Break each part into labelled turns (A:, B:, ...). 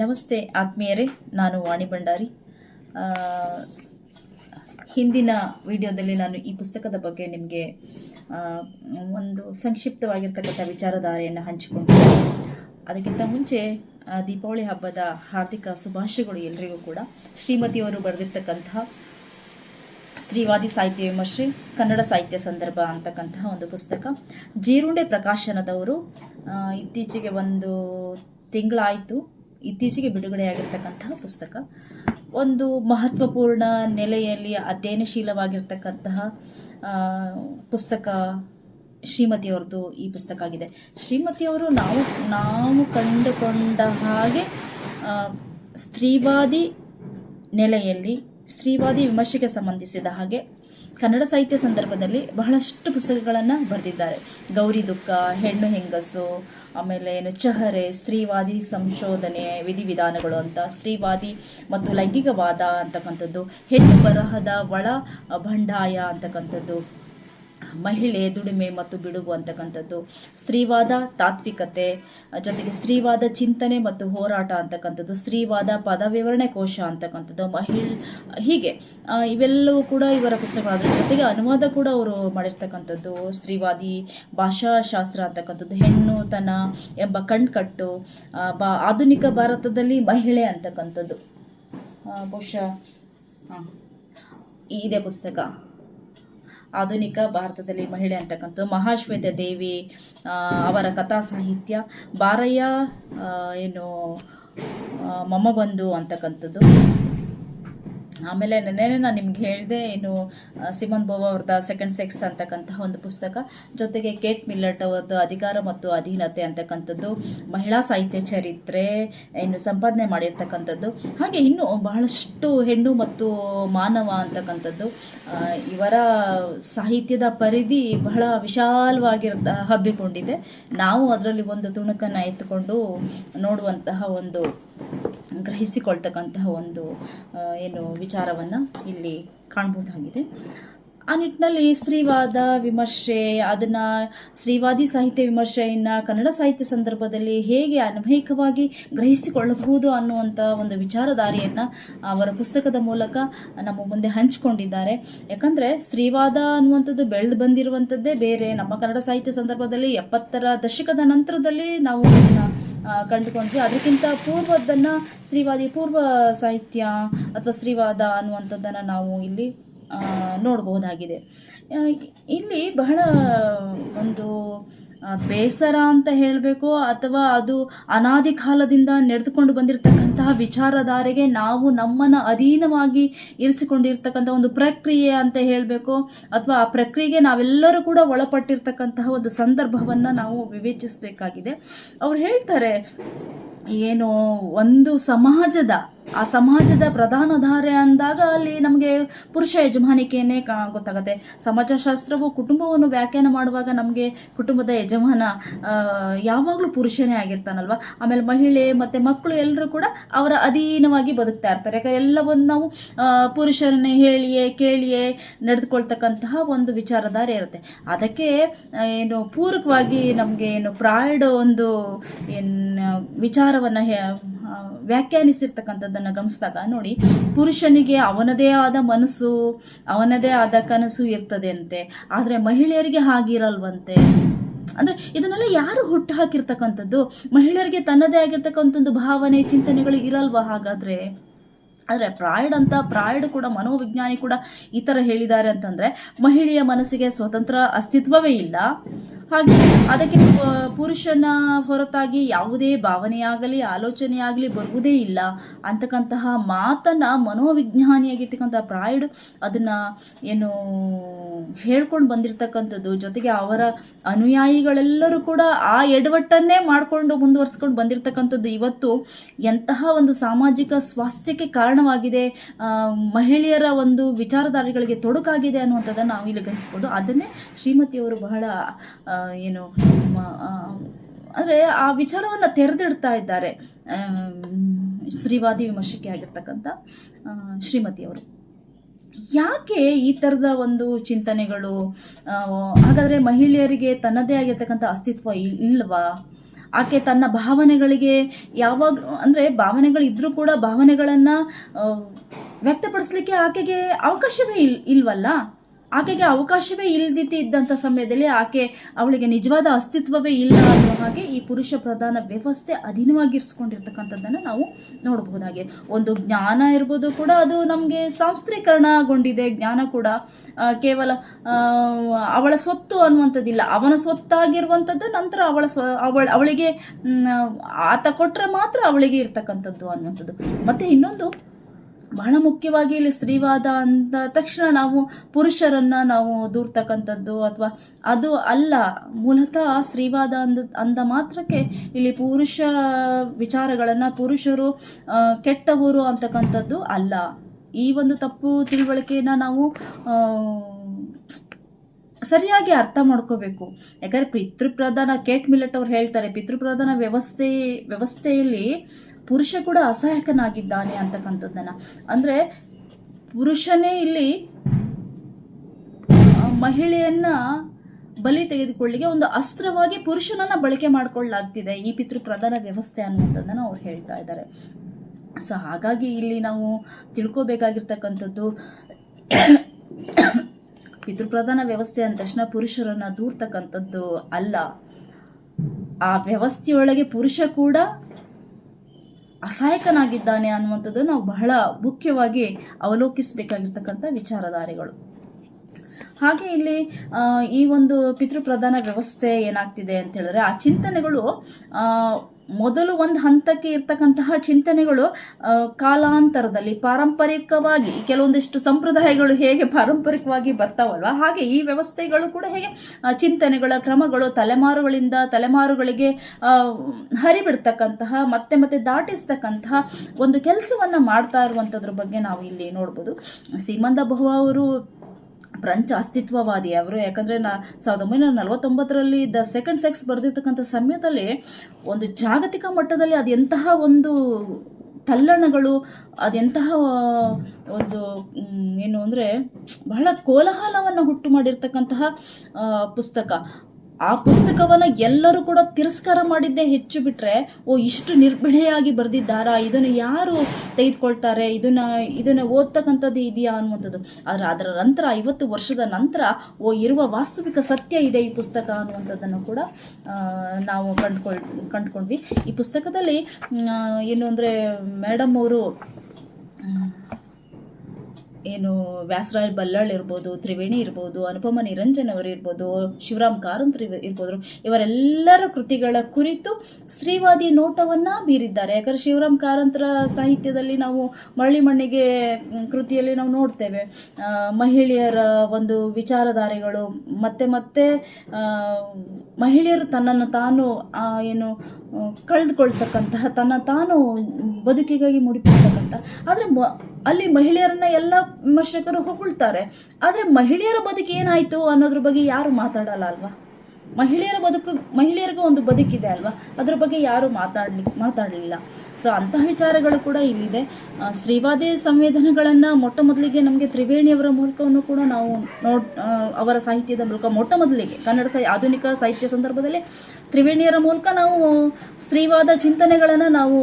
A: ನಮಸ್ತೆ ಆತ್ಮೀಯರೇ, ನಾನು ವಾಣಿ ಭಂಡಾರಿ. ಹಿಂದಿನ ವಿಡಿಯೋದಲ್ಲಿ ನಾನು ಈ ಪುಸ್ತಕದ ಬಗ್ಗೆ ನಿಮಗೆ ಒಂದು ಸಂಕ್ಷಿಪ್ತವಾಗಿರ್ತಕ್ಕಂಥ ವಿಚಾರಧಾರೆಯನ್ನು ಹಂಚಿಕೊಂಡು. ಅದಕ್ಕಿಂತ ಮುಂಚೆ ದೀಪಾವಳಿ ಹಬ್ಬದ ಹಾರ್ದಿಕ ಶುಭಾಶಯಗಳು ಎಲ್ರಿಗೂ ಕೂಡ. ಶ್ರೀಮತಿಯವರು ಬರೆದಿರ್ತಕ್ಕಂತಹ ಸ್ತ್ರೀವಾದಿ ಸಾಹಿತ್ಯ ವಿಮರ್ಶೆ, ಕನ್ನಡ ಸಾಹಿತ್ಯ ಸಂದರ್ಭ ಅಂತಕ್ಕಂತಹ ಒಂದು ಪುಸ್ತಕ. ಜೀರುಂಡೆ ಪ್ರಕಾಶನದವರು ಇತ್ತೀಚೆಗೆ ಒಂದು ತಿಂಗಳಾಯಿತು. ಇತ್ತೀಚೆಗೆ ಬಿಡುಗಡೆಯಾಗಿರ್ತಕ್ಕಂತಹ ಪುಸ್ತಕ. ಒಂದು ಮಹತ್ವಪೂರ್ಣ ನೆಲೆಯಲ್ಲಿ ಅಧ್ಯಯನಶೀಲವಾಗಿರ್ತಕ್ಕಂತಹ ಪುಸ್ತಕ ಶ್ರೀಮತಿಯವ್ರದ್ದು ಈ ಪುಸ್ತಕ ಆಗಿದೆ. ಶ್ರೀಮತಿಯವರು ನಾವು ನಾವು ಕಂಡುಕೊಂಡ ಹಾಗೆ ಸ್ತ್ರೀವಾದಿ ನೆಲೆಯಲ್ಲಿ, ಸ್ತ್ರೀವಾದಿ ವಿಮರ್ಶೆಗೆ ಸಂಬಂಧಿಸಿದ ಹಾಗೆ ಕನ್ನಡ ಸಾಹಿತ್ಯ ಸಂದರ್ಭದಲ್ಲಿ ಬಹಳಷ್ಟು ಪುಸ್ತಕಗಳನ್ನು ಬರೆದಿದ್ದಾರೆ. ಗೌರಿ ದುಃಖ, ಹೆಣ್ಣು ಹೆಂಗಸು, ಆಮೇಲೆ ಏನು ಚಹರೆ, ಸ್ತ್ರೀವಾದಿ ಸಂಶೋಧನೆ, ವಿಧಿವಿಧಾನಗಳು ಅಂತ, ಸ್ತ್ರೀವಾದಿ ಮತ್ತು ಲೈಂಗಿಕವಾದ ಅಂತಕ್ಕಂಥದ್ದು, ಹೆಣ್ಣು ಬರಹದ ಒಳ ಭಂಡಾಯ ಅಂತಕ್ಕಂಥದ್ದು ಮಹಿಳೆ ದುಡಿಮೆ ಮತ್ತು ಬಿಡುಗು ಅಂತಕ್ಕಂಥದ್ದು. ಸ್ತ್ರೀವಾದ ತಾತ್ವಿಕತೆ, ಜೊತೆಗೆ ಸ್ತ್ರೀವಾದ ಚಿಂತನೆ ಮತ್ತು ಹೋರಾಟ ಅಂತಕ್ಕಂಥದ್ದು, ಸ್ತ್ರೀವಾದ ಪದ ವಿವರಣೆ ಕೋಶ ಅಂತಕ್ಕಂಥದ್ದು, ಮಹಿಳೆ, ಹೀಗೆ. ಇವೆಲ್ಲವೂ ಕೂಡ ಇವರ ಪುಸ್ತಕಗಳು ಅದರ ಜೊತೆಗೆ ಅನುವಾದ ಕೂಡ ಅವರು ಮಾಡಿರ್ತಕ್ಕಂಥದ್ದು, ಸ್ತ್ರೀವಾದಿ ಭಾಷಾಶಾಸ್ತ್ರ ಅಂತಕ್ಕಂಥದ್ದು ಹೆಣ್ಣು ತನ ಎಂಬ ಕಣ್ಕಟ್ಟು ಬಾ, ಆಧುನಿಕ ಭಾರತದಲ್ಲಿ ಮಹಿಳೆ ಅಂತಕ್ಕಂಥದ್ದು. ಬಹುಶಃ ಇದೇ ಪುಸ್ತಕ. ಆಧುನಿಕ ಭಾರತದಲ್ಲಿ ಮಹಿಳೆ ಅಂತಕ್ಕಂಥದ್ದು ಮಹಾಶ್ವೇತ ದೇವಿ ಅವರ ಕಥಾ ಸಾಹಿತ್ಯ, ಬಾರಯ್ಯ ಏನು ಮಮ್ಮ ಮಮ ಬಂಧು ಅಂತಕ್ಕಂಥದ್ದು. ಆಮೇಲೆ ನೆನ್ನೆ ನಾನು ನಿಮ್ಗೆ ಹೇಳಿದೆ ಏನು ಸಿಮನ್ ಬೋವಾ ಅವ್ರದ್ದು ಸೆಕೆಂಡ್ ಸೆಕ್ಸ್ ಅಂತಕ್ಕಂತಹ ಒಂದು ಪುಸ್ತಕ. ಜೊತೆಗೆ ಕೇಟ್ ಮಿಲ್ಲಟ್ ಅವರದ್ದು ಅಧಿಕಾರ ಮತ್ತು ಅಧೀನತೆ ಅಂತಕ್ಕಂಥದ್ದು, ಮಹಿಳಾ ಸಾಹಿತ್ಯ ಚರಿತ್ರೆ ಏನು ಸಂಪಾದನೆ ಮಾಡಿರ್ತಕ್ಕಂಥದ್ದು. ಹಾಗೆ ಇನ್ನೂ ಬಹಳಷ್ಟು ಹೆಣ್ಣು ಮತ್ತು ಮಾನವ ಅಂತಕ್ಕಂಥದ್ದು. ಇವರ ಸಾಹಿತ್ಯದ ಪರಿಧಿ ಬಹಳ ವಿಶಾಲವಾಗಿರ್ತ ಹಬ್ಬಿಕೊಂಡಿದೆ. ನಾವು ಅದರಲ್ಲಿ ಒಂದು ತುಣುಕನ್ನು ಎತ್ತುಕೊಂಡು ನೋಡುವಂತಹ ಒಂದು ಗ್ರಹಿಸಿಕೊಳ್ತಕ್ಕಂತಹ ಒಂದು ಏನು ವಿಚಾರವನ್ನು ಇಲ್ಲಿ ಕಾಣಬಹುದಾಗಿದೆ ಆ ನಿಟ್ಟಿನಲ್ಲಿ ಸ್ತ್ರೀವಾದ ವಿಮರ್ಶೆ, ಅದನ್ನು ಸ್ತ್ರೀವಾದಿ ಸಾಹಿತ್ಯ ವಿಮರ್ಶೆಯನ್ನು ಕನ್ನಡ ಸಾಹಿತ್ಯ ಸಂದರ್ಭದಲ್ಲಿ ಹೇಗೆ ಅನ್ವಯಿಕವಾಗಿ ಗ್ರಹಿಸಿಕೊಳ್ಳಬಹುದು ಅನ್ನುವಂಥ ಒಂದು ವಿಚಾರಧಾರೆಯನ್ನು ಅವರ ಪುಸ್ತಕದ ಮೂಲಕ ನಮ್ಮ ಮುಂದೆ ಹಂಚಿಕೊಂಡಿದ್ದಾರೆ. ಯಾಕಂದರೆ ಸ್ತ್ರೀವಾದ ಅನ್ನುವಂಥದ್ದು ಬೆಳೆದು ಬಂದಿರುವಂಥದ್ದೇ ಬೇರೆ. ನಮ್ಮ ಕನ್ನಡ ಸಾಹಿತ್ಯ ಸಂದರ್ಭದಲ್ಲಿ ಎಪ್ಪತ್ತರ ದಶಕದ ನಂತರದಲ್ಲಿ ನಾವು ಕಂಡುಕೊಂಡ್ವಿ. ಅದಕ್ಕಿಂತ ಪೂರ್ವದ್ದನ್ನು ಸ್ತ್ರೀವಾದಿ ಪೂರ್ವ ಸಾಹಿತ್ಯ ಅಥವಾ ಸ್ತ್ರೀವಾದ ಅನ್ನುವಂಥದ್ದನ್ನು ನಾವು ಇಲ್ಲಿ ನೋಡಬಹುದಾಗಿದೆ ಇಲ್ಲಿ ಬಹಳ ಒಂದು ಬೇಸರ ಅಂತ ಹೇಳಬೇಕು ಅಥವಾ ಅದು ಅನಾದಿ ಕಾಲದಿಂದ ನಡೆದುಕೊಂಡು ಬಂದಿರತಕ್ಕಂತಹ ವಿಚಾರಧಾರೆಗೆ ನಾವು ನಮ್ಮನ್ನು ಅಧೀನವಾಗಿ ಇರಿಸಿಕೊಂಡಿರ್ತಕ್ಕಂಥ ಒಂದು ಪ್ರಕ್ರಿಯೆ ಅಂತ ಹೇಳಬೇಕು ಅಥವಾ ಆ ಪ್ರಕ್ರಿಯೆಗೆ ನಾವೆಲ್ಲರೂ ಕೂಡ ಒಳಪಟ್ಟಿರ್ತಕ್ಕಂತಹ ಒಂದು ಸಂದರ್ಭವನ್ನು ನಾವು ವಿವೇಚಿಸಬೇಕಾಗಿದೆ. ಅವ್ರು ಹೇಳ್ತಾರೆ, ಏನು ಒಂದು ಸಮಾಜದ ಆ ಸಮಾಜದ ಪ್ರಧಾನ ಧಾರೆ ಅಂದಾಗ ಅಲ್ಲಿ ನಮಗೆ ಪುರುಷ ಯಜಮಾನಿಕೆಯೇ ಗೊತ್ತಾಗುತ್ತೆ. ಸಮಾಜಶಾಸ್ತ್ರವು ಕುಟುಂಬವನ್ನು ವ್ಯಾಖ್ಯಾನ ಮಾಡುವಾಗ ನಮಗೆ ಕುಟುಂಬದ ಯಜಮಾನ ಯಾವಾಗಲೂ ಪುರುಷನೇ ಆಗಿರ್ತಾನಲ್ವ? ಆಮೇಲೆ ಮಹಿಳೆ ಮತ್ತು ಮಕ್ಕಳು ಎಲ್ಲರೂ ಕೂಡ ಅವರ ಅಧೀನವಾಗಿ ಬದುಕ್ತಾ ಇರ್ತಾರೆ. ಯಾಕಂದರೆ ಎಲ್ಲವನ್ನು ನಾವು ಪುರುಷರನ್ನೇ ಹೇಳಿಯೇ, ಕೇಳಿಯೇ ನಡೆದುಕೊಳ್ತಕ್ಕಂತಹ ಒಂದು ವಿಚಾರಧಾರೆ ಇರುತ್ತೆ. ಅದಕ್ಕೆ ಏನು ಪೂರಕವಾಗಿ ನಮಗೆ ಏನು ಪ್ರಾಯ್ಡ್ ಒಂದು, ಏನು ವಿಚಾರವನ್ನು ವ್ಯಾಖ್ಯಾನಿಸಿರ್ತಕ್ಕಂಥದ್ದನ್ನು ಗಮನಿಸಿದಾಗ ನೋಡಿ, ಪುರುಷನಿಗೆ ಅವನದೇ ಆದ ಮನಸ್ಸು, ಅವನದೇ ಆದ ಕನಸು ಇರ್ತದೆ ಅಂತೆ ಆದರೆ ಮಹಿಳೆಯರಿಗೆ ಹಾಗಿರಲ್ವಂತೆ. ಅಂದರೆ ಇದನ್ನೆಲ್ಲ ಯಾರು ಹುಟ್ಟು ಹಾಕಿರ್ತಕ್ಕಂಥದ್ದು ಮಹಿಳೆಯರಿಗೆ ತನ್ನದೇ ಆಗಿರ್ತಕ್ಕಂಥದ್ದು ಭಾವನೆ, ಚಿಂತನೆಗಳು ಇರಲ್ವಾ ಹಾಗಾದರೆ? ಆದರೆ ಪ್ರಾಯ್ಡ್ ಅಂತ ಪ್ರಾಯ್ಡ್ ಕೂಡ ಮನೋವಿಜ್ಞಾನಿ ಕೂಡ ಈ ಥರ ಹೇಳಿದ್ದಾರೆ ಅಂತಂದರೆ ಮಹಿಳೆಯ ಮನಸ್ಸಿಗೆ ಸ್ವತಂತ್ರ ಅಸ್ತಿತ್ವವೇ ಇಲ್ಲ. ಹಾಗೆ ಅದಕ್ಕೆ ಪುರುಷನ ಹೊರತಾಗಿ ಯಾವುದೇ ಭಾವನೆಯಾಗಲಿ, ಆಲೋಚನೆಯಾಗಲಿ ಬರುವುದೇ ಇಲ್ಲ. ಅಂತಕ್ಕಂತಹ ಮಾತನ್ನು ಮನೋವಿಜ್ಞಾನಿಯಾಗಿರ್ತಕ್ಕಂಥ ಪ್ರಾಯ್ಡ್ ಅದನ್ನು ಏನು ಹೇಳ್ಕೊಂಡು ಬಂದಿರತಕ್ಕಂಥದ್ದು, ಜೊತೆಗೆ ಅವರ ಅನುಯಾಯಿಗಳೆಲ್ಲರೂ ಕೂಡ ಆ ಎಡವಟ್ಟನ್ನೇ ಮಾಡಿಕೊಂಡು ಮುಂದುವರ್ಸ್ಕೊಂಡು ಬಂದಿರತಕ್ಕಂಥದ್ದು ಇವತ್ತು ಎಂತಹ ಒಂದು ಸಾಮಾಜಿಕ ಸ್ವಾಸ್ಥ್ಯಕ್ಕೆ ಕಾರಣವಾಗಿದೆ ಮಹಿಳೆಯರ ಒಂದು ವಿಚಾರಧಾರೆಗಳಿಗೆ ತೊಡಕಾಗಿದೆ ಅನ್ನುವಂಥದ್ದನ್ನು ನಾವು ಇಲ್ಲಿ ಗ್ರಹಿಸ್ಬೋದು. ಅದನ್ನೇ ಶ್ರೀಮತಿಯವರು ಬಹಳ ಏನು ಅಂದರೆ ಆ ವಿಚಾರವನ್ನು ತೆರೆದಿಡ್ತಾ ಇದ್ದಾರೆ. ಸ್ತ್ರೀವಾದಿ ವಿಮರ್ಶಕಿ ಆಗಿರ್ತಕ್ಕಂಥ ಶ್ರೀಮತಿಯವರು ಯಾಕೆ ಈ ಥರದ ಒಂದು ಚಿಂತನೆಗಳು ಹಾಗಾದರೆ ಮಹಿಳೆಯರಿಗೆ ತನ್ನದೇ ಆಗಿರ್ತಕ್ಕಂಥ ಅಸ್ತಿತ್ವ ಇಲ್- ಇಲ್ವಾ? ಆಕೆ ತನ್ನ ಭಾವನೆಗಳಿಗೆ ಯಾವಾಗ, ಅಂದರೆ ಭಾವನೆಗಳು ಇದ್ರೂ ಕೂಡ ಭಾವನೆಗಳನ್ನು ವ್ಯಕ್ತಪಡಿಸ್ಲಿಕ್ಕೆ ಆಕೆಗೆ ಅವಕಾಶವೇ ಇಲ್, ಇಲ್ವಲ್ಲ? ಆಕೆಗೆ ಅವಕಾಶವೇ ಇಲ್ದಿತಿ ಇದ್ದಂಥ ಸಮಯದಲ್ಲಿ ಆಕೆ ಅವಳಿಗೆ ನಿಜವಾದ ಅಸ್ತಿತ್ವವೇ ಇಲ್ಲ ಅನ್ನೋ ಹಾಗೆ ಈ ಪುರುಷ ಪ್ರಧಾನ ವ್ಯವಸ್ಥೆ ಅಧೀನವಾಗಿರಿಸ್ಕೊಂಡಿರ್ತಕ್ಕಂಥದ್ದನ್ನು ನಾವು ನೋಡಬಹುದಾಗಿದೆ. ಒಂದು ಜ್ಞಾನ ಇರ್ಬೋದು ಕೂಡ ಅದು ನಮಗೆ ಸಾಂಸ್ತ್ರೀಕರಣಗೊಂಡಿದೆ. ಜ್ಞಾನ ಕೂಡ ಕೇವಲ ಅವಳ ಸ್ವತ್ತು ಅನ್ನುವಂಥದ್ದಿಲ್ಲ. ಅವನ ಸ್ವತ್ತಾಗಿರುವಂಥದ್ದು ನಂತರ ಅವಳ ಸ್ವ, ಅವಳ, ಅವಳಿಗೆ ಆತ ಕೊಟ್ಟರೆ ಮಾತ್ರ ಅವಳಿಗೆ ಇರ್ತಕ್ಕಂಥದ್ದು ಅನ್ನುವಂಥದ್ದು. ಮತ್ತು ಇನ್ನೊಂದು ಬಹಳ ಮುಖ್ಯವಾಗಿ ಇಲ್ಲಿ ಸ್ತ್ರೀವಾದ ಅಂದ ತಕ್ಷಣ ನಾವು ಪುರುಷರನ್ನ ನಾವು ದೂರ್ತಕ್ಕಂಥದ್ದು ಅಥವಾ ಅದು ಅಲ್ಲ, ಮೂಲತಃ ಸ್ತ್ರೀವಾದ ಅಂದ ಅಂದ ಮಾತ್ರಕ್ಕೆ ಇಲ್ಲಿ ಪುರುಷ ವಿಚಾರಗಳನ್ನು ಪುರುಷರು ಕೆಟ್ಟವರು ಅಂತಕ್ಕಂಥದ್ದು ಅಲ್ಲ. ಈ ಒಂದು ತಪ್ಪು ತಿಳುವಳಿಕೆಯನ್ನು ನಾವು ಸರಿಯಾಗಿ ಅರ್ಥ ಮಾಡ್ಕೋಬೇಕು. ಯಾಕಂದರೆ ಪಿತೃಪ್ರಧಾನ, ಕೇಟ್ ಮಿಲೆಟ್ ಅವ್ರು ಹೇಳ್ತಾರೆ, ಪಿತೃಪ್ರಧಾನ ವ್ಯವಸ್ಥೆ, ವ್ಯವಸ್ಥೆಯಲ್ಲಿ ಪುರುಷ ಕೂಡ ಅಸಹಾಯಕನಾಗಿದ್ದಾನೆ ಅಂತಕ್ಕಂಥದ್ದನ್ನು. ಅಂದರೆ ಪುರುಷನೇ ಇಲ್ಲಿ ಮಹಿಳೆಯನ್ನ ಬಲಿ ತೆಗೆದುಕೊಳ್ಳಿಗೆ ಒಂದು ಅಸ್ತ್ರವಾಗಿ ಪುರುಷನನ್ನ ಬಳಕೆ ಮಾಡಿಕೊಳ್ಳಲಾಗ್ತಿದೆ ಈ ಪಿತೃಪ್ರಧಾನ ವ್ಯವಸ್ಥೆ ಅನ್ನುವಂಥದ್ದನ್ನು ಅವ್ರು ಹೇಳ್ತಾ ಇದ್ದಾರೆ. ಸೊ ಹಾಗಾಗಿ ಇಲ್ಲಿ ನಾವು ತಿಳ್ಕೊಬೇಕಾಗಿರ್ತಕ್ಕಂಥದ್ದು ಪಿತೃಪ್ರಧಾನ ವ್ಯವಸ್ಥೆ ಅಂದ ತಕ್ಷಣ ಪುರುಷರನ್ನ ದೂರ್ತಕ್ಕಂಥದ್ದು ಅಲ್ಲ. ಆ ವ್ಯವಸ್ಥೆಯೊಳಗೆ ಪುರುಷ ಕೂಡ ಅಸಹಾಯಕನಾಗಿದ್ದಾನೆ ಅನ್ನುವಂಥದ್ದು ನಾವು ಬಹಳ ಮುಖ್ಯವಾಗಿ ಅವಲೋಕಿಸಬೇಕಾಗಿರ್ತಕ್ಕಂಥ ವಿಚಾರಧಾರೆಗಳು. ಹಾಗೆ ಇಲ್ಲಿ ಈ ಒಂದು ಪಿತೃಪ್ರಧಾನ ವ್ಯವಸ್ಥೆ ಏನಾಗ್ತಿದೆ ಅಂತ ಹೇಳಿದ್ರೆ ಆ ಚಿಂತನೆಗಳು ಮೊದಲು ಒಂದು ಹಂತಕ್ಕೆ ಇರ್ತಕ್ಕಂತಹ ಚಿಂತನೆಗಳು ಕಾಲಾಂತರದಲ್ಲಿ ಪಾರಂಪರಿಕವಾಗಿ ಕೆಲವೊಂದಿಷ್ಟು ಸಂಪ್ರದಾಯಗಳು ಹೇಗೆ ಪಾರಂಪರಿಕವಾಗಿ ಬರ್ತಾವಲ್ವ? ಹಾಗೆ ಈ ವ್ಯವಸ್ಥೆಗಳು ಕೂಡ ಹೇಗೆ ಚಿಂತನೆಗಳ ಕ್ರಮಗಳು ತಲೆಮಾರುಗಳಿಂದ ತಲೆಮಾರುಗಳಿಗೆ ಹರಿಬಿಡ್ತಕ್ಕಂತಹ, ಮತ್ತೆ ಮತ್ತೆ ದಾಟಿಸ್ತಕ್ಕಂತಹ ಒಂದು ಕೆಲಸವನ್ನು ಮಾಡ್ತಾ ಇರುವಂಥದ್ರ ಬಗ್ಗೆ ನಾವು ಇಲ್ಲಿ ನೋಡ್ಬೋದು. ಸೀಮಂತ ಬಹು ಅವರು ಫ್ರೆಂಚ್ ಅಸ್ತಿತ್ವವಾದಿ ಅವರು ಯಾಕಂದರೆ ನಾ ಸಾವಿರದ ಒಂಬೈನೂರ ನಲವತ್ತೊಂಬತ್ತರಲ್ಲಿ ದ ಸೆಕೆಂಡ್ ಸೆಕ್ಸ್ ಬರೆದಿರ್ತಕ್ಕಂಥ ಸಮಯದಲ್ಲಿ ಒಂದು ಜಾಗತಿಕ ಮಟ್ಟದಲ್ಲಿ ಅದೆಂತಹ ಒಂದು ತಲ್ಲಣಗಳು, ಅದೆಂತಹ ಒಂದು ಏನು ಅಂದರೆ ಬಹಳ ಕೋಲಾಹಲವನ್ನು ಹುಟ್ಟು ಮಾಡಿರ್ತಕ್ಕಂತಹ ಪುಸ್ತಕ. ಆ ಪುಸ್ತಕವನ್ನ ಎಲ್ಲರೂ ಕೂಡ ತಿರಸ್ಕಾರ ಮಾಡಿದ್ದೇ ಹೆಚ್ಚು ಬಿಟ್ರೆ, ಓ, ಇಷ್ಟು ನಿರ್ಭಿಡೆಯಾಗಿ ಬರೆದಿದ್ದಾರಾ, ಇದನ್ನು ಯಾರು ತೆಗೆದುಕೊಳ್ತಾರೆ, ಇದನ್ನ ಇದನ್ನ ಓದ್ತಕ್ಕಂಥದ್ದು ಇದೆಯಾ ಅನ್ನುವಂಥದ್ದು. ಆದ್ರೆ ಅದರ ನಂತರ, ಐವತ್ತು ವರ್ಷದ ನಂತರ, ಓ, ಇರುವ ವಾಸ್ತವಿಕ ಸತ್ಯ ಇದೆ ಈ ಪುಸ್ತಕ ಅನ್ನುವಂಥದ್ದನ್ನು ಕೂಡ ನಾವು ಕಂಡ್ಕೊಳ್, ಕಂಡ್ಕೊಂಡ್ವಿ. ಈ ಪುಸ್ತಕದಲ್ಲಿ ಏನು ಅಂದರೆ ಮೇಡಮ್ ಅವರು ಏನು ವ್ಯಾಸರಾಯ್ ಬಲ್ಲಾಳ್ ಇರ್ಬೋದು, ತ್ರಿವೇಣಿ ಇರ್ಬೋದು, ಅನುಪಮ ನಿರಂಜನ್ ಅವರು ಇರ್ಬೋದು, ಶಿವರಾಮ್ ಕಾರಂತ್ ಇರ್ಬೋದು, ಇವರೆಲ್ಲರ ಕೃತಿಗಳ ಕುರಿತು ಸ್ತ್ರೀವಾದಿ ನೋಟವನ್ನು ಬೀರಿದ್ದಾರೆ. ಯಾಕಂದ್ರೆ ಶಿವರಾಮ್ ಕಾರಂತರ ಸಾಹಿತ್ಯದಲ್ಲಿ ನಾವು ಮರಳಿ ಮಣ್ಣಿಗೆ ಕೃತಿಯಲ್ಲಿ ನಾವು ನೋಡ್ತೇವೆ. ಮಹಿಳೆಯರ ಒಂದು ವಿಚಾರಧಾರೆಗಳು, ಮತ್ತೆ ಮತ್ತೆ ಮಹಿಳೆಯರು ತನ್ನನ್ನು ತಾನು ಏನು ಕಳೆದುಕೊಳ್ತಕ್ಕಂತಹ, ತನ್ನ ತಾನು ಬದುಕಿಗಾಗಿ ಮುಡಿಪಿರ್ತಕ್ಕಂಥ ಆದರೆ ಮ, ಅಲ್ಲಿ ಮಹಿಳೆಯರನ್ನ ಎಲ್ಲ ವಿಮರ್ಶಕರು ಹೊಗಳ್ತಾರೆ. ಆದರೆ ಮಹಿಳೆಯರ ಬದುಕು ಏನಾಯಿತು ಅನ್ನೋದ್ರ ಬಗ್ಗೆ ಯಾರು ಮಾತಾಡಲ್ಲ ಅಲ್ವಾ? ಮಹಿಳೆಯರ ಬದುಕು, ಮಹಿಳೆಯರಿಗೂ ಒಂದು ಬದುಕಿದೆ ಅಲ್ವಾ? ಅದ್ರ ಬಗ್ಗೆ ಯಾರು ಮಾತಾಡ್ಲಿ, ಮಾತಾಡಲಿಲ್ಲ. ಸೊ ಅಂತಹ ವಿಚಾರಗಳು ಕೂಡ ಇಲ್ಲಿದೆ. ಸ್ತ್ರೀವಾದಿ ಸಂವೇದನೆಗಳನ್ನು ಮೊಟ್ಟ ಮೊದಲಿಗೆ ನಮಗೆ ತ್ರಿವೇಣಿಯವರ ಮೂಲಕವನ್ನು ಕೂಡ ನಾವು ನೋಡ್ ಅವರ ಸಾಹಿತ್ಯದ ಮೂಲಕ ಮೊಟ್ಟ ಮೊದಲಿಗೆ, ಕನ್ನಡ ಸಾಹಿ, ಆಧುನಿಕ ಸಾಹಿತ್ಯ ಸಂದರ್ಭದಲ್ಲಿ ತ್ರಿವೇಣಿಯರ ಮೂಲಕ ನಾವು ಸ್ತ್ರೀವಾದ ಚಿಂತನೆಗಳನ್ನು ನಾವು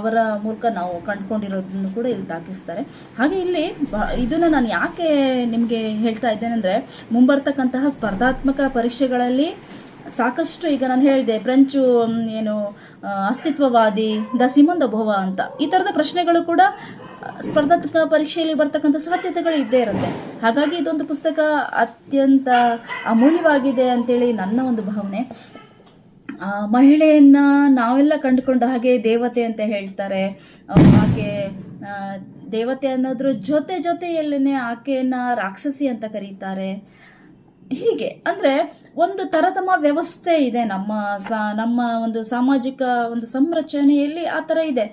A: ಅವರ ಮೂಲಕ ನಾವು ಕಂಡುಕೊಂಡಿರೋದನ್ನು ಕೂಡ ಇಲ್ಲಿ ತಾಕಿಸ್ತಾರೆ ಹಾಗೆ ಇಲ್ಲಿ ಇದನ್ನು ನಾನು ಯಾಕೆ ನಿಮಗೆ ಹೇಳ್ತಾ ಇದ್ದೇನೆ ಅಂದರೆ ಮುಂಬರ್ತಕ್ಕಂತಹ ಸ್ಪರ್ಧಾತ್ಮಕ ಪರೀಕ್ಷೆಗಳಲ್ಲಿ ಸಾಕಷ್ಟು ಈಗ ನಾನು ಹೇಳಿದೆ ಫ್ರೆಂಚು ಏನು ಅಸ್ತಿತ್ವವಾದಿ ದ ಸಿಮಂದ ಭವ ಅಂತ. ಈ ಥರದ ಪ್ರಶ್ನೆಗಳು ಕೂಡ ಸ್ಪರ್ಧಾತ್ಮಕ ಪರೀಕ್ಷೆಯಲ್ಲಿ ಬರ್ತಕ್ಕಂಥ ಸಾಧ್ಯತೆಗಳು ಇದ್ದೇ ಇರುತ್ತೆ. ಹಾಗಾಗಿ ಇದೊಂದು ಪುಸ್ತಕ ಅತ್ಯಂತ ಅಮೂಲ್ಯವಾಗಿದೆ ಅಂತೇಳಿ ನನ್ನ ಒಂದು ಭಾವನೆ. ಮಹಿಳೆಯನ್ನ ನಾವೆಲ್ಲ ಕಂಡುಕೊಂಡ ಹಾಗೆ ದೇವತೆ ಅಂತ ಹೇಳ್ತಾರೆ. ಹಾಗೆ ದೇವತೆ ಅನ್ನೋದ್ರ ಜೊತೆ ಜೊತೆಯಲ್ಲೇ ಆಕೆಯನ್ನ ರಾಕ್ಷಸಿ ಅಂತ ಕರೀತಾರೆ. ಹೀಗೆ, ಅಂದರೆ ಒಂದು ತರತಮ ವ್ಯವಸ್ಥೆ ಇದೆ ನಮ್ಮ ನಮ್ಮ ಒಂದು ಸಾಮಾಜಿಕ ಒಂದು ಸಂರಚನೆಯಲ್ಲಿ ಆ ಥರ ಇದೆ.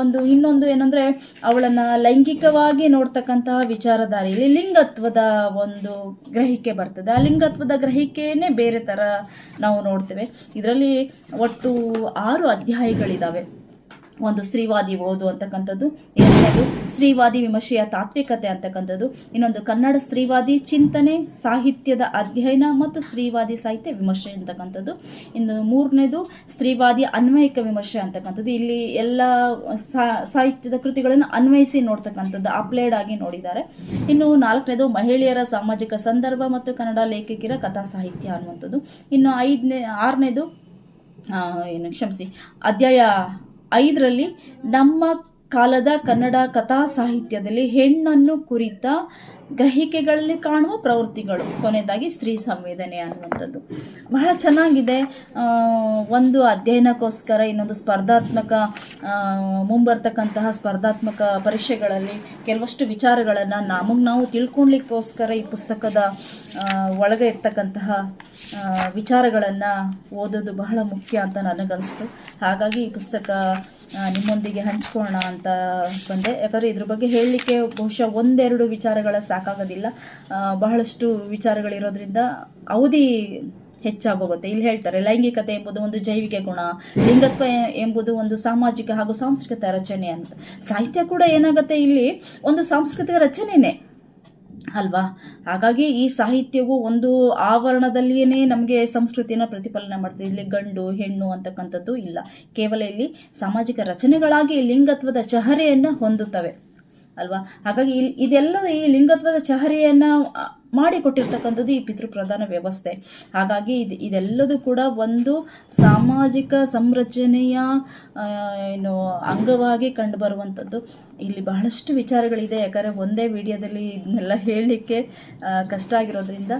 A: ಒಂದು ಇನ್ನೊಂದು ಏನಂದರೆ ಅವಳನ್ನು ಲೈಂಗಿಕವಾಗಿ ನೋಡ್ತಕ್ಕಂತಹ ವಿಚಾರಧಾರೆಯಲ್ಲಿ ಲಿಂಗತ್ವದ ಒಂದು ಗ್ರಹಿಕೆ ಬರ್ತದೆ. ಆ ಲಿಂಗತ್ವದ ಗ್ರಹಿಕೆಯೇ ಬೇರೆ ಥರ ನಾವು ನೋಡ್ತೇವೆ. ಇದರಲ್ಲಿ ಒಟ್ಟು ಆರು ಅಧ್ಯಾಯಗಳಿದ್ದಾವೆ ಒಂದು ಸ್ತ್ರೀವಾದಿ ಓದು ಅಂತಕ್ಕಂಥದ್ದು ಎರಡನೇದು ಸ್ತ್ರೀವಾದಿ ವಿಮರ್ಶೆಯ ತಾತ್ವಿಕತೆ ಅಂತಕ್ಕಂಥದ್ದು, ಇನ್ನೊಂದು ಕನ್ನಡ ಸ್ತ್ರೀವಾದಿ ಚಿಂತನೆ ಸಾಹಿತ್ಯದ ಅಧ್ಯಯನ ಮತ್ತು ಸ್ತ್ರೀವಾದಿ ಸಾಹಿತ್ಯ ವಿಮರ್ಶೆ ಅಂತಕ್ಕಂಥದ್ದು, ಇನ್ನು ಮೂರನೇದು ಸ್ತ್ರೀವಾದಿ ಅನ್ವಯಿಕ ವಿಮರ್ಶೆ ಅಂತಕ್ಕಂಥದ್ದು. ಇಲ್ಲಿ ಎಲ್ಲ ಸಾಹಿತ್ಯದ ಕೃತಿಗಳನ್ನು ಅನ್ವಯಿಸಿ ನೋಡ್ತಕ್ಕಂಥದ್ದು, ಅಪ್ಲೈಡ್ ಆಗಿ ನೋಡಿದ್ದಾರೆ. ಇನ್ನು ನಾಲ್ಕನೇದು ಮಹಿಳೆಯರ ಸಾಮಾಜಿಕ ಸಂದರ್ಭ ಮತ್ತು ಕನ್ನಡ ಲೇಖಕಿರ ಕಥಾ ಸಾಹಿತ್ಯ ಅನ್ನುವಂಥದ್ದು. ಇನ್ನು ಐದನೇ, ಆರನೇದು ಏನು, ಕ್ಷಮಿಸಿ, ಅಧ್ಯಾಯ ಐದರಲ್ಲಿ ನಮ್ಮ ಕಾಲದ ಕನ್ನಡ ಕಥಾ ಸಾಹಿತ್ಯದಲ್ಲಿ ಹೆಣ್ಣನ್ನು ಕುರಿತ ಗ್ರಹಿಕೆಗಳಲ್ಲಿ ಕಾಣುವ ಪ್ರವೃತ್ತಿಗಳು. ಕೊನೆಯದಾಗಿ ಸ್ತ್ರೀ ಸಂವೇದನೆ ಅನ್ನುವಂಥದ್ದು. ಬಹಳ ಚೆನ್ನಾಗಿದೆ. ಒಂದು ಅಧ್ಯಯನಕ್ಕೋಸ್ಕರ ಇನ್ನೊಂದು ಸ್ಪರ್ಧಾತ್ಮಕ ಮುಂಬರ್ತಕ್ಕಂತಹ ಸ್ಪರ್ಧಾತ್ಮಕ ಪರೀಕ್ಷೆಗಳಲ್ಲಿ ಕೆಲವಷ್ಟು ವಿಚಾರಗಳನ್ನು ನಮಗೆ ನಾವು ತಿಳ್ಕೊಳ್ಲಿಕ್ಕೋಸ್ಕರ ಈ ಪುಸ್ತಕದ ಒಳಗೆ ಇರ್ತಕ್ಕಂತಹ ವಿಚಾರಗಳನ್ನು ಓದೋದು ಬಹಳ ಮುಖ್ಯ ಅಂತ ನನಗನ್ನಿಸ್ತು ಹಾಗಾಗಿ ಈ ಪುಸ್ತಕ ನಿಮ್ಮೊಂದಿಗೆ ಹಂಚ್ಕೊಳ್ಳೋಣ ಅಂತ ಬಂದೆ. ಯಾಕಂದರೆ ಇದ್ರ ಬಗ್ಗೆ ಹೇಳಲಿಕ್ಕೆ ಬಹುಶಃ ಒಂದೆರಡು ವಿಚಾರಗಳ ಸಾಕಾಗೋದಿಲ್ಲ ಬಹಳಷ್ಟು ವಿಚಾರಗಳಿರೋದ್ರಿಂದ ಅವಧಿ ಹೆಚ್ಚಾಗೋಗುತ್ತೆ. ಇಲ್ಲಿ ಹೇಳ್ತಾರೆ, ಲೈಂಗಿಕತೆ ಎಂಬುದು ಒಂದು ಜೈವಿಕ ಗುಣ, ಲಿಂಗತ್ವ ಎಂಬುದು ಒಂದು ಸಾಮಾಜಿಕ ಹಾಗೂ ಸಾಂಸ್ಕೃತಿಕ ರಚನೆ ಅಂತ. ಸಾಹಿತ್ಯ ಕೂಡ ಏನಾಗುತ್ತೆ ಇಲ್ಲಿ? ಒಂದು ಸಾಂಸ್ಕೃತಿಕ ರಚನೆನೇ ಅಲ್ವಾ? ಹಾಗಾಗಿ ಈ ಸಾಹಿತ್ಯವು ಒಂದು ಆವರಣದಲ್ಲಿಯೇ ನಮಗೆ ಸಂಸ್ಕೃತಿಯನ್ನು ಪ್ರತಿಫಲನ ಮಾಡ್ತದೆ. ಇಲ್ಲಿ ಗಂಡು, ಹೆಣ್ಣು ಅಂತಕ್ಕಂಥದ್ದು ಇಲ್ಲ. ಕೇವಲ ಇಲ್ಲಿ ಸಾಮಾಜಿಕ ರಚನೆಗಳಾಗಿ ಲಿಂಗತ್ವದ ಚಹರೆಯನ್ನು ಹೊಂದುತ್ತವೆ. ಅಲ್ವಾ? ಹಾಗಾಗಿ ಇಲ್ಲಿ ಇದೆಲ್ಲದ ಈ ಲಿಂಗತ್ವದ ಚಹರೆಯನ್ನು ಮಾಡಿಕೊಟ್ಟಿರ್ತಕ್ಕಂಥದ್ದು ಈ ಪಿತೃಪ್ರಧಾನ ವ್ಯವಸ್ಥೆ. ಹಾಗಾಗಿ ಇದು ಇದೆಲ್ಲದೂ ಕೂಡ ಒಂದು ಸಾಮಾಜಿಕ ಸಂರಚನೆಯ ಏನು, ಅಂಗವಾಗಿ ಕಂಡುಬರುವಂಥದ್ದು. ಇಲ್ಲಿ ಬಹಳಷ್ಟು ವಿಚಾರಗಳಿದೆ, ಯಾಕಂದರೆ ಒಂದೇ ವಿಡಿಯೋದಲ್ಲಿ ಇದನ್ನೆಲ್ಲ ಹೇಳಲಿಕ್ಕೆ ಕಷ್ಟ ಆಗಿರೋದ್ರಿಂದ.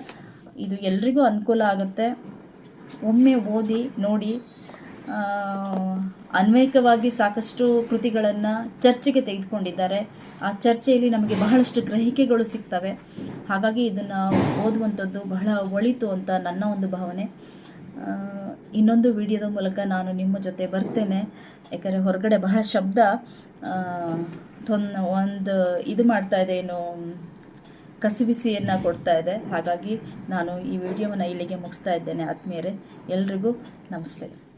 A: ಇದು ಎಲ್ರಿಗೂ ಅನುಕೂಲ ಆಗುತ್ತೆ. ಒಮ್ಮೆ ಓದಿ, ನೋಡಿ ಅನ್ವಯಿಕವಾಗಿ ಸಾಕಷ್ಟು ಕೃತಿಗಳನ್ನು ಚರ್ಚೆಗೆ ತೆಗೆದುಕೊಂಡಿದ್ದಾರೆ. ಆ ಚರ್ಚೆಯಲ್ಲಿ ನಮಗೆ ಬಹಳಷ್ಟು ಗ್ರಹಿಕೆಗಳು ಸಿಗ್ತವೆ. ಹಾಗಾಗಿ ಇದನ್ನು ಓದುವಂಥದ್ದು ಬಹಳ ಒಳಿತು ಅಂತ ನನ್ನ ಒಂದು ಭಾವನೆ. ಇನ್ನೊಂದು ವಿಡಿಯೋದ ಮೂಲಕ ನಾನು ನಿಮ್ಮ ಜೊತೆ ಬರ್ತೇನೆ. ಯಾಕಂದರೆ ಹೊರಗಡೆ ಬಹಳ ಶಬ್ದ ತೊನ್- ಒಂದು ಇದು ಮಾಡ್ತಾ ಇದೆ, ಏನು ಕಸಿಬಿಸಿಯನ್ನು ಕೊಡ್ತಾ ಇದೆ. ಹಾಗಾಗಿ ನಾನು ಈ ವಿಡಿಯೋವನ್ನು ಇಲ್ಲಿಗೆ ಮುಗಿಸ್ತಾ ಇದ್ದೇನೆ. ಆತ್ಮೀಯರೇ, ಎಲ್ರಿಗೂ ನಮಸ್ತೆ.